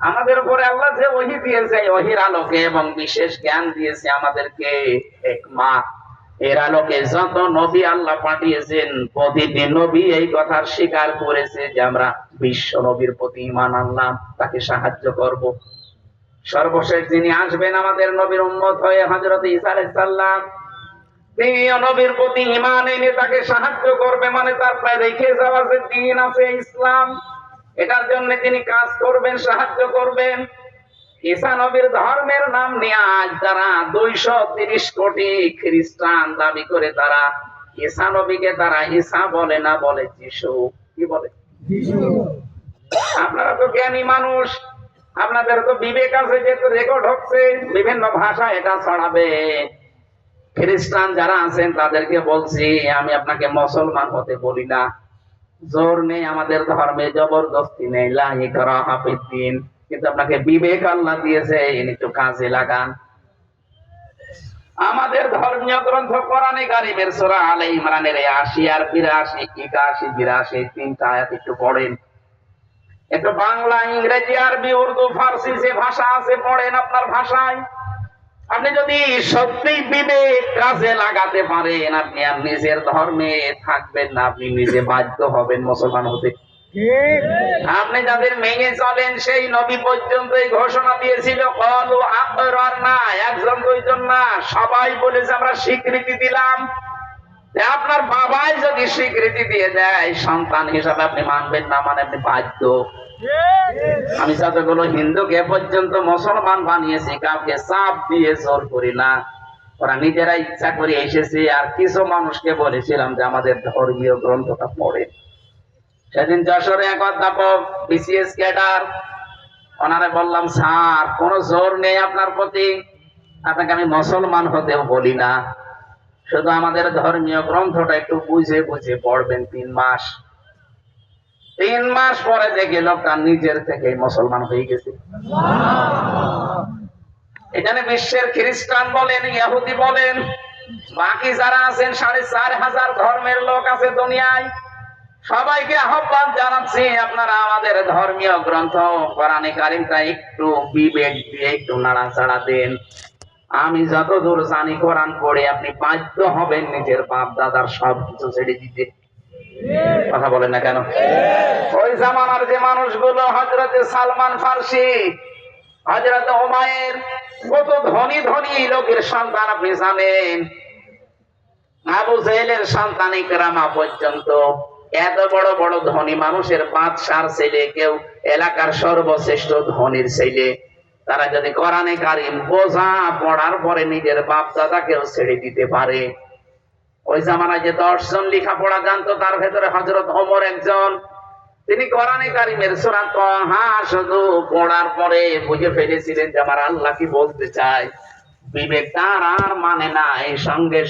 আমাদের উপরে আল্লাহ যে ওহি দিয়েছে ওহির আলোকে এবং বিশেষ জ্ঞান দিয়েছে আমাদেরকে এক মা এর আলোকে যত নবী আল্লাহ পাঠিয়েছেন, প্রতিটি নবী এই কথার স্বীকার করেছে যে আমরা বিশ্ব নবীর প্রতি ইমান আনলাম, তাকে সাহায্য করব। সর্বশেষ যিনি আসবেন আমাদের নবীর উম্মত হয়ে হজরত ঈসা আলাইহিস সালাম তিনি নবীর প্রতি ইমান এনে তাকে সাহায্য করবে মানে তার প্রায় রেখে যাওয়া যে দিন আছে ইসলাম। এটার জন্য তিনি কাজ করবেন, সাহায্য করবেন। ঈসা নবীর ধর্মের নাম নিয়ে আজ তারা দুইশো তিরিশ কোটি খ্রিস্টান দাবি করে তারা ঈসা নবীকে তারা ঈসা বলে না বলে যিশু। কি বলে? আপনারা তো জ্ঞানী মানুষ, আপনাদের তো বিবেক আছে, যেহেতু রেকর্ড হচ্ছে, বিভিন্ন ভাষা এটা ছড়াবে। খ্রিস্টান যারা আছেন তাদেরকে বলছি, আমি আপনাকে মুসলমান হতে বলি না। জোর নেই আমাদের ধর্মে, জবরদস্তি নেই। লাহি করা হাফিদ্দিন কিন্তু আপনাকে বিবেক আল্লাহ দিয়েছে একটু কাজে লাগান। আমাদের ধর্মীয় গ্রন্থ কোরআনে কারিমের সূরা আলে ইমরানের আশি আর 82 81 82 তিনটা আয়াত একটু পড়েন। একটু বাংলা, ইংরেজি, আরবি, উর্দু, ফার্সি যে ভাষা আছে, পড়েন আপনার ভাষায়। আপনি যদি সত্যি বিবেক কাজে লাগাতে পারেন, আপনি আর নিজের ধর্মে থাকবেন না, আপনি নিজে বাধ্য হবেন মুসলমান হতে। আপনি যাদের মেনে চলেন, সেই নবী পর্যন্ত ঘোষণা দিয়েছিল না একজন দুইজন না। সবাই বলেছে, আমরা স্বীকৃতি দিলাম। আপনার বাবাই যদি স্বীকৃতি দিয়ে দেয়, সন্তান হিসাবে আপনি মানবেন না মানে আপনি বাধ্য। আমি যতগুলো হিন্দুকে পর্যন্ত মুসলমান বানিয়েছি, কাউকে চাপ দিয়ে জোর করি না। ওরা নিজেরা ইচ্ছা করে এসেছে, আর কিছু মানুষকে বলেছিলাম যে আমাদের ধর্মীয় গ্রন্থটা পড়ে। সেদিন যশোরে এক অধ্যাপক বিসিএস ক্যাডার ওনারে বললাম, স্যার, কোনো জোর নেই আপনার প্রতি। আপনাকে আমি মুসলমান হতেও বলি না। শুধু আমাদের ধর্মীয় গ্রন্থটা একটু বুঝে বুঝে পড়বেন তিন মাস। তিন মাস পরে দেখে লোকটা নিজের থেকে মুসলমান হয়ে গেছে। এখানে বিশ্বের খ্রিস্টান বলেন, ইহুদি বলেন, বাকি যারা আছেন, সাড়ে চার হাজার ধর্মের লোক আছে দুনিয়ায়। সবাইকে আহ্বান জানাচ্ছি, আপনারা আমাদের ধর্মীয় গ্রন্থ, কোরআনে কারিমটা একটু বিবেক দিয়ে একটু নাড়াচাড়া দেন। আমি যতদূর জানি কোরআন পড়ে আপনি বাধ্য হবেন নিজের বাপ দাদার সব কিছু ছেড়ে দিতে। কথা বলেন না কেন? ওই জামানার যে মানুষগুলো হজরতে সালমান ফার্সি হজরত ওমায়ের কত ধনী ধনী লোকের সন্তান আপনি জানেন? আবু জেহেলের সন্তানিক রামা পর্যন্ত এত বড় বড় ধনী মানুষের বাদশার ছেলে, কেউ এলাকার সর্বশ্রেষ্ঠ ধনীর ছেলে। তারা যদি কোরআনে কারিম বোঝা, পড়ার পরে নিজের বাপ দাদাকেও ছেড়ে দিতে পারে। ওই জামানায় যে দশজন লেখাপড়া জানতো, তার ভেতরে হজরত ওমর একজন। তিনি কোরআনে কারিমের সূরা তহা শুধু পড়ার পরে বুঝে ফেলেছিলেন যে আমার আল্লাহ কি বলতে চায়। বিবেক তার আর মানে না এই সঙ্গে